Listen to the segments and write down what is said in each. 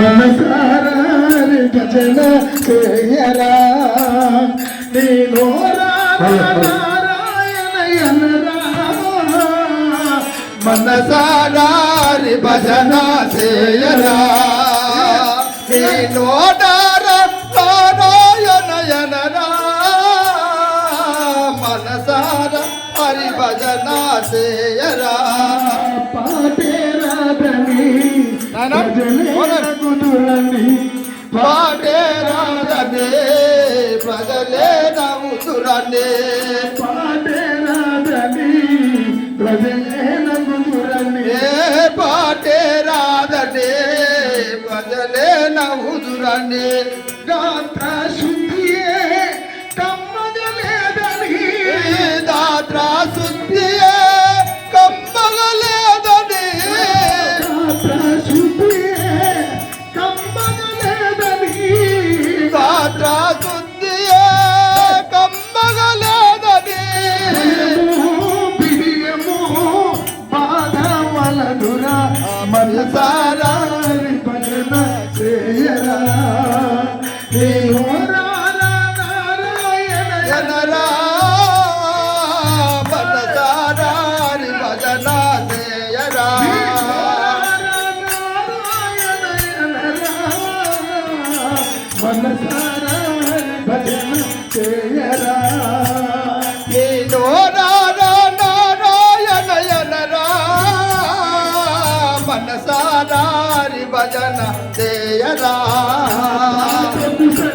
మనసారి భజన చేయరా? నేను మనసారి భజన చేయరా? నీ మనసార హరి భజన చేయరా? పోనీ. కుదురని పాటే రాధనే ప్రజలే నవ్వుతురనే పాటేరాదని భజనే కుదురని ఏ పాటే రాధనే ప్రజలే నవ్వుతురనే గాత్ర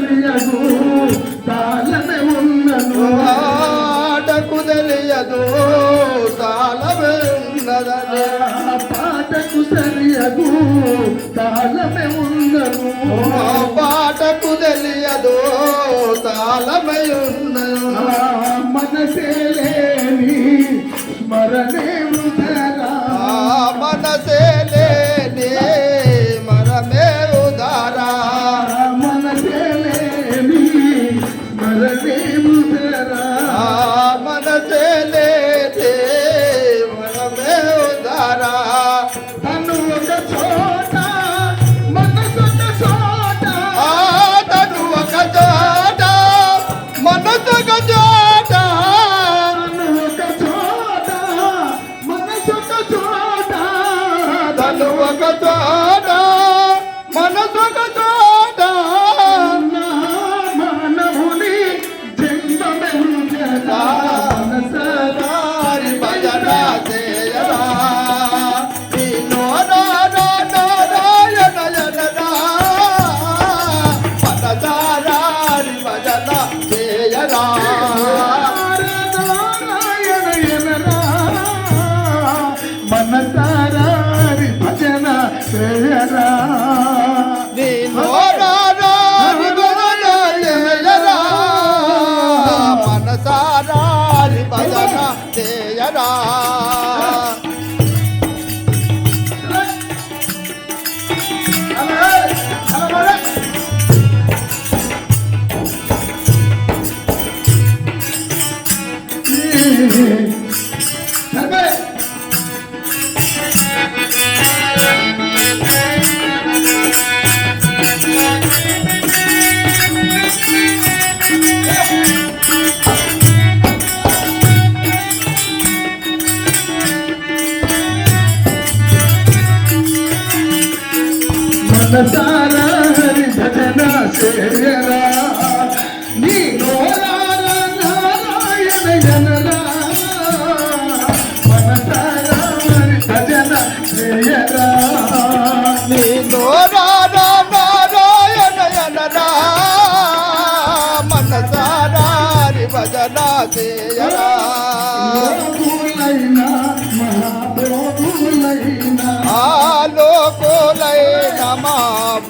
సరియగు తాళమే ఉన్నను. ఆటకు తెలియదు తాళమే ఉన్నదని. పాటకు సరియగు తాళమే ఉన్నను. పాటకు తెలియదు తాళమై మనసే లేని స్మరణే స్మరణే 내라. చేయరా మనసారా హరి భజన చేయరా నీ నారాయణ జనరా హరి భజన భజన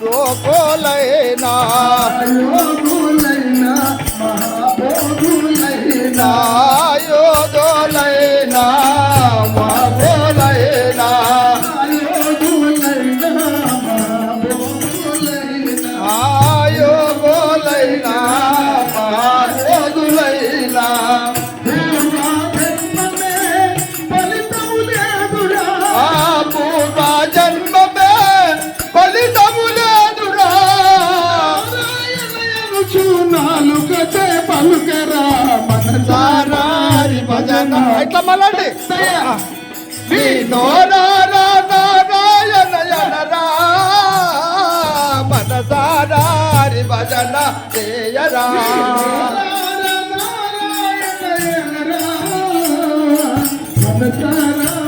బ్రోకోలైన యోగులైన మహాప్రభులైన ఇట్లా మళ్ళండి? మనసారి భజన చేయరా. మనసారా